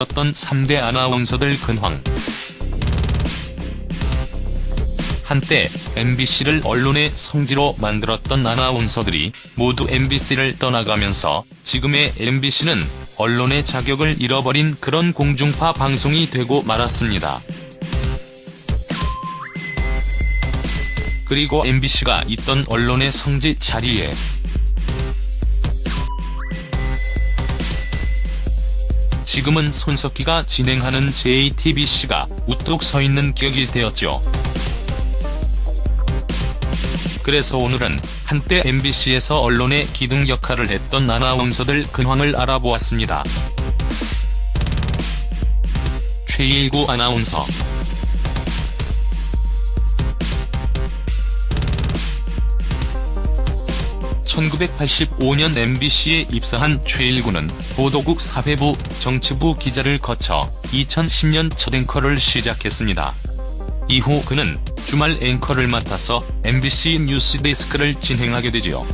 어떤 3대 아나운서들 근황. 한때 MBC를 언론의 성지로 만들었던 아나운서들이 모두 MBC를 떠나가면서 지금의 MBC는 언론의 자격을 잃어버린 그런 공중파 방송이 되고 말았습니다. 그리고 MBC가 있던 언론의 성지 자리에 지금은 손석희가 진행하는 JTBC가 우뚝 서 있는 격이 되었죠. 그래서 오늘은 한때 MBC에서 언론의 기둥 역할을 했던 아나운서들 근황을 알아보았습니다. 최일구 아나운서 (1985년) MBC에 입사한 최일구는 보도국 사회부 정치부 기자를 거쳐 2010년 첫 앵커를 시작했습니다. 이후 그는 주말 앵커를 맡아서 MBC 뉴스 데스크를 진행하게 되지요.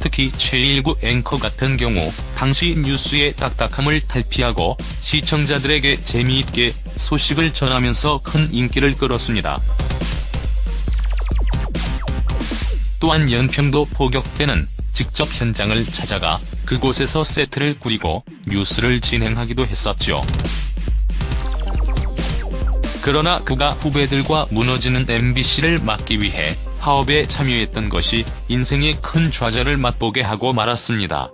특히 최일구 앵커 같은 경우 당시 뉴스의 딱딱함을 탈피하고 시청자들에게 재미있게 소식을 전하면서 큰 인기를 끌었습니다. 또한 연평도 포격 때는 직접 현장을 찾아가 그곳에서 세트를 꾸리고 뉴스를 진행하기도 했었죠. 그러나 그가 후배들과 무너지는 MBC를 막기 위해 파업에 참여했던 것이 인생의 큰 좌절을 맛보게 하고 말았습니다.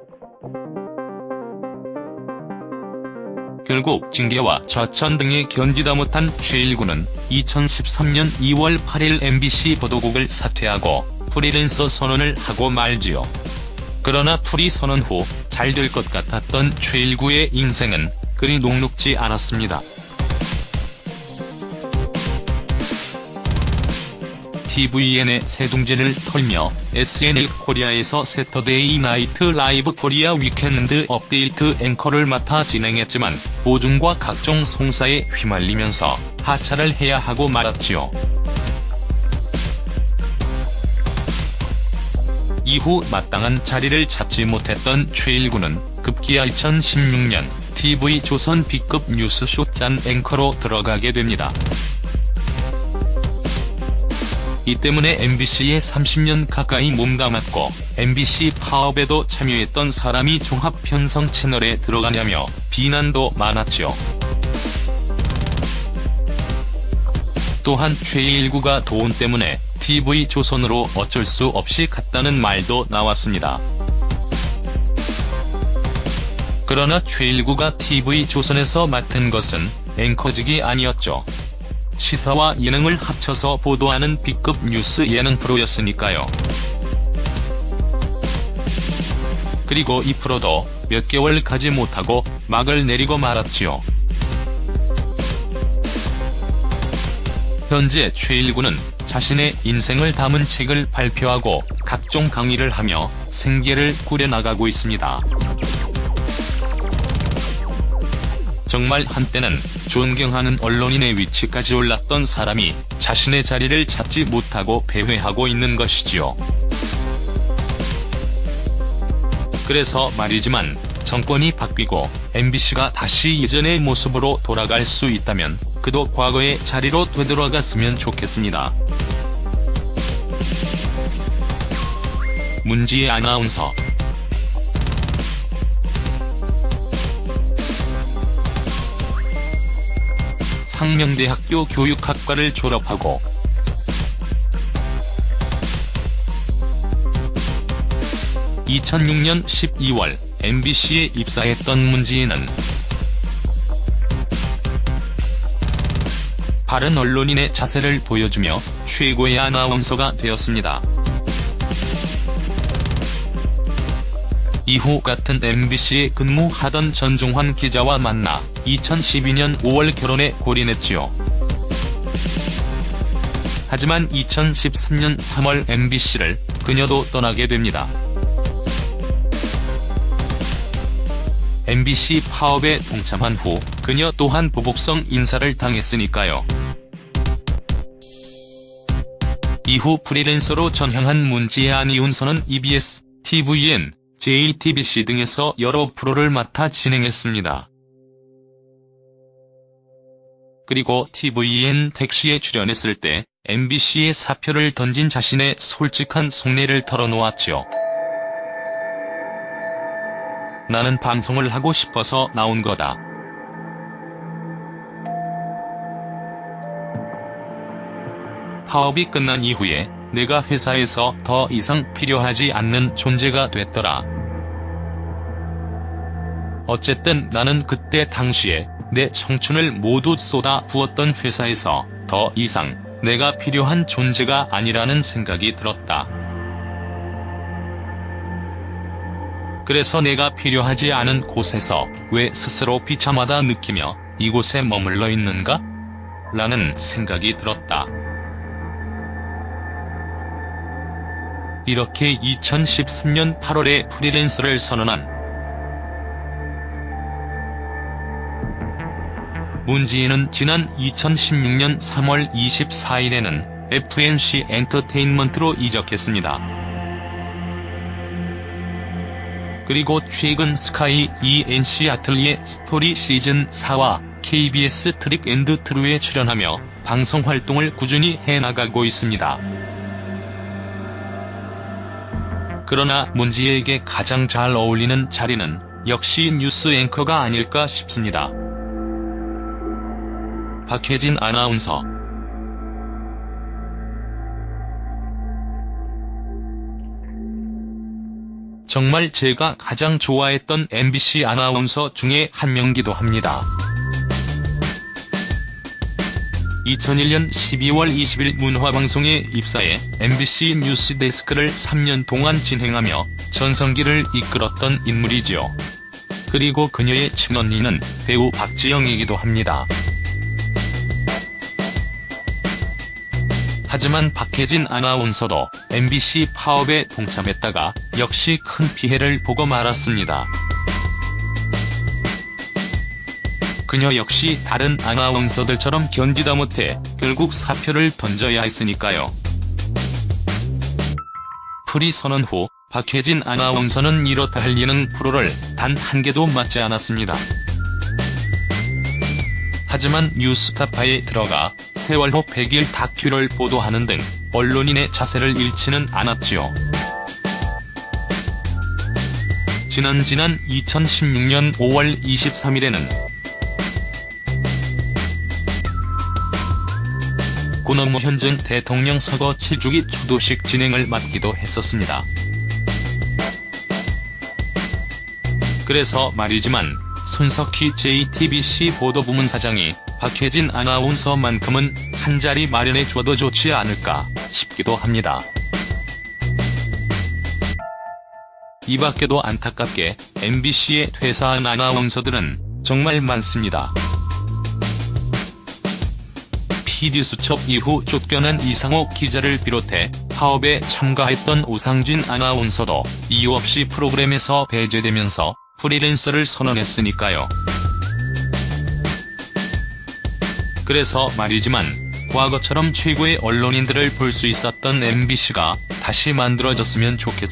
결국 징계와 좌천 등에 견디다 못한 최일구는 2013년 2월 8일 MBC 보도국을 사퇴하고 프리랜서 선언을 하고 말지요. 그러나 프리 선언 후 잘 될 것 같았던 최일구의 인생은 그리 녹록지 않았습니다. tvN의 세둥지를 털며 SNL 코리아에서 세터데이 나이트 라이브 코리아 위켄드 업데이트 앵커를 맡아 진행했지만 보증과 각종 송사에 휘말리면서 하차를 해야 하고 말았지요. 이후 마땅한 자리를 찾지 못했던 최일구는 급기야 2016년 TV조선 B급 뉴스쇼 짠 앵커로 들어가게 됩니다. 이 때문에 MBC에 30년 가까이 몸담았고 MBC 파업에도 참여했던 사람이 종합 편성 채널에 들어가냐며 비난도 많았죠. 또한 최일구가 돈 때문에 TV조선으로 어쩔 수 없이 갔다는 말도 나왔습니다. 그러나 최일구가 TV조선에서 맡은 것은 앵커직이 아니었죠. 시사와 예능을 합쳐서 보도하는 B급 뉴스 예능 프로였으니까요. 그리고 이 프로도 몇 개월 가지 못하고 막을 내리고 말았지요. 현재 최일구는 자신의 인생을 담은 책을 발표하고 각종 강의를 하며 생계를 꾸려나가고 있습니다. 정말 한때는 존경하는 언론인의 위치까지 올랐던 사람이 자신의 자리를 찾지 못하고 패회하고 있는 것이지요. 그래서 말이지만 정권이 바뀌고 MBC가 다시 예전의 모습으로 돌아갈 수 있다면 그도 과거의 자리로 되돌아갔으면 좋겠습니다. 문지혜 아나운서 상명대학교 교육학과를 졸업하고 (2006년 12월) MBC에 입사했던 문지혜는 바른 언론인의 자세를 보여주며 최고의 아나운서가 되었습니다. 이후 같은 MBC에 근무하던 전종환 기자와 만나 2012년 5월 결혼에 골인했지요. 하지만 2013년 3월 MBC를 그녀도 떠나게 됩니다. MBC 파업에 동참한 후 그녀 또한 보복성 인사를 당했으니까요. 이후 프리랜서로 전향한 문지혜 아니운서는 EBS, TVN, JTBC 등에서 여러 프로를 맡아 진행했습니다. 그리고 TVN 택시에 출연했을 때 MBC에 사표를 던진 자신의 솔직한 속내를 털어놓았죠. 나는 방송을 하고 싶어서 나온 거다. 파업이 끝난 이후에 내가 회사에서 더 이상 필요하지 않는 존재가 됐더라. 어쨌든 나는 그때 당시에 내 청춘을 모두 쏟아 부었던 회사에서 더 이상 내가 필요한 존재가 아니라는 생각이 들었다. 그래서 내가 필요하지 않은 곳에서 왜 스스로 비참하다 느끼며 이곳에 머물러 있는가? 라는 생각이 들었다. 이렇게 2013년 8월에 프리랜서를 선언한 문지인은 지난 2016년 3월 24일에는 FNC 엔터테인먼트로 이적했습니다. 그리고 최근 스카이 ENC 아틀리에 스토리 시즌 4와 KBS 트릭 앤드 트루에 출연하며 방송 활동을 꾸준히 해나가고 있습니다. 그러나 문지에게 가장 잘 어울리는 자리는 역시 뉴스 앵커가 아닐까 싶습니다. 박혜진 아나운서 정말 제가 가장 좋아했던 MBC 아나운서 중에 한 명이기도 합니다. 2001년 12월 20일 문화방송에 입사해 MBC 뉴스 데스크를 3년 동안 진행하며 전성기를 이끌었던 인물이지요. 그리고 그녀의 친언니는 배우 박지영이기도 합니다. 하지만 박혜진 아나운서도 MBC 파업에 동참했다가 역시 큰 피해를 보고 말았습니다. 그녀 역시 다른 아나운서들처럼 견디다 못해 결국 사표를 던져야 했으니까요. 프리 선언 후 박혜진 아나운서는 이렇다 할 예능 프로를 단 한 개도 맡지 않았습니다. 하지만 뉴스타파에 들어가 세월호 100일 다큐를 보도하는 등 언론인의 자세를 잃지는 않았지요. 지난 지난 2016년 5월 23일에는 고노무 전 대통령 서거 7주기 추도식 진행을 맡기도 했었습니다. 그래서 말이지만 손석희 JTBC 보도부문 사장이 박혜진 아나운서만큼은 한자리 마련해 줘도 좋지 않을까 싶기도 합니다. 이 밖에도 안타깝게 MBC에 퇴사한 아나운서들은 정말 많습니다. PD 수첩 이후 쫓겨난 이상호 기자를 비롯해 파업에 참가했던 오상진 아나운서도 이유 없이 프로그램에서 배제되면서 프리랜서를 선언했으니까요. 그래서 말이지만 과거처럼 최고의 언론인들을 볼 수 있었던 MBC가 다시 만들어졌으면 좋겠습니다.